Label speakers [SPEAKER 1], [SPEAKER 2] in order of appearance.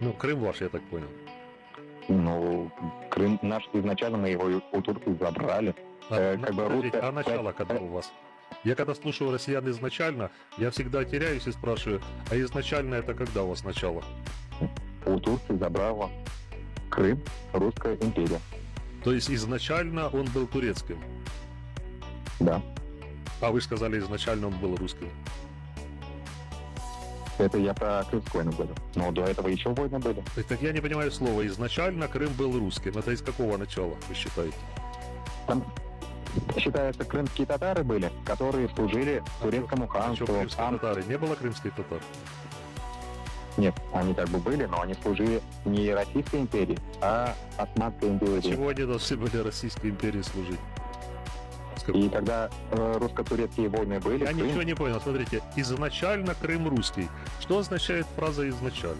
[SPEAKER 1] Ну, Крым ваш, я так понял.
[SPEAKER 2] Ну, Крым наш изначально мы его у турков забрали.
[SPEAKER 1] А,
[SPEAKER 2] Э,
[SPEAKER 1] ну,
[SPEAKER 2] как бы русская-
[SPEAKER 1] а начало когда у вас? Я когда слушаю россиян изначально, я всегда теряюсь и спрашиваю, а изначально это когда у вас начало?
[SPEAKER 2] У Турции забрала Крым Русская империя.
[SPEAKER 1] То есть изначально он был турецким,
[SPEAKER 2] Да.
[SPEAKER 1] а вы сказали изначально он был русским.
[SPEAKER 2] Это я про Крымскую войну говорю. Но до этого еще войны были.
[SPEAKER 1] Так я не понимаю слова. Изначально Крым был русским. Это из какого начала, вы считаете?
[SPEAKER 2] Там, считается, крымские татары были, которые служили турецкому
[SPEAKER 1] А что,
[SPEAKER 2] ханству.
[SPEAKER 1] крымские
[SPEAKER 2] Хан-
[SPEAKER 1] татары? Не было крымских татар?
[SPEAKER 2] Нет, они как бы были, но они служили не Российской империи, а Османской империи.
[SPEAKER 1] Чего они должны были Российской империи служить? Какого?
[SPEAKER 2] И когда э, русско-турецкие войны были,
[SPEAKER 1] Я
[SPEAKER 2] Крым-
[SPEAKER 1] ничего не понял. Смотрите, изначально Крым русский. Что означает фраза изначально?